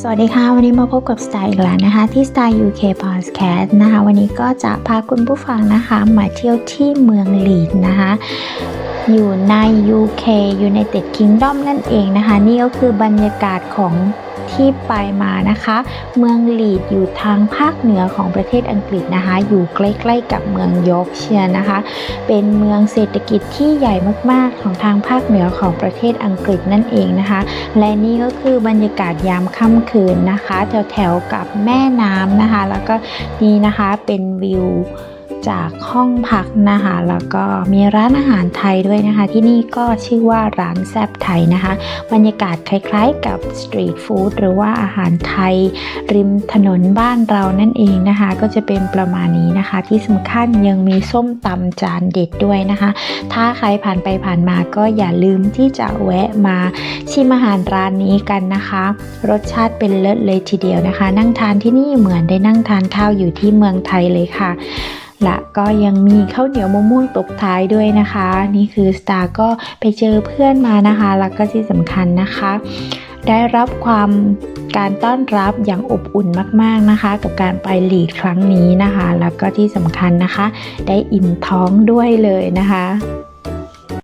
สวัสดีค่ะ วันนี้มาพบกับสไตล์อีกแล้วนะคะ ที่ Style UK Podcast นะคะ วันนี้ก็จะพาคุณผู้ฟังนะคะ มาเที่ยวที่เมืองลีดนะคะ อยู่ใน UK United Kingdom นั่นเองนะคะ นี่ก็คือบรรยากาศของที่ไปมานะคะ เมืองลีดอยู่ทางภาคเหนือของประเทศอังกฤษนะคะ อยู่ใกล้ๆกับเมืองยอร์กเชียร์นะคะ เป็นเมืองเศรษฐกิจที่ใหญ่มากๆของทางภาคเหนือของประเทศอังกฤษนั่นเองนะคะ และนี่ก็คือบรรยากาศยามค่ำคืนนะคะ แถวๆกับแม่น้ำนะคะ แล้วก็นี่นะคะเป็นวิว จากห้องพักนะคะ แล้วก็มีร้านอาหารไทยด้วยนะคะ ที่นี่ก็ชื่อว่าร้านแซบไทยนะคะ บรรยากาศคล้ายๆกับสตรีทฟู้ดหรือว่าอาหารไทย ริมถนนบ้านเรานั่นเองนะคะ ก็จะเป็นประมาณนี้นะคะ ที่สำคัญยังมีส้มตำจานเด็ดด้วยนะคะ ถ้าใครผ่านไปผ่านมาก็อย่าลืมที่จะแวะมาชิมอาหารร้านนี้กันนะคะ รสชาติเป็นเลิศเลยทีเดียวนะคะ นั่งทานที่นี่เหมือนได้นั่งทานข้าวอยู่ที่เมืองไทยเลยค่ะ และก็ยังมีข้าวเหนียวมะม่วงตบท้ายด้วยนะคะ นี่คือสตาร์ก็ไปเจอเพื่อนมานะคะ แล้วก็ที่สำคัญนะคะ ได้รับความการต้อนรับอย่างอบอุ่นมาก ๆนะคะ กับการไปหลีดครั้งนี้นะคะ แล้วก็ที่สำคัญนะคะ ได้อิ่มท้องด้วยเลยนะคะ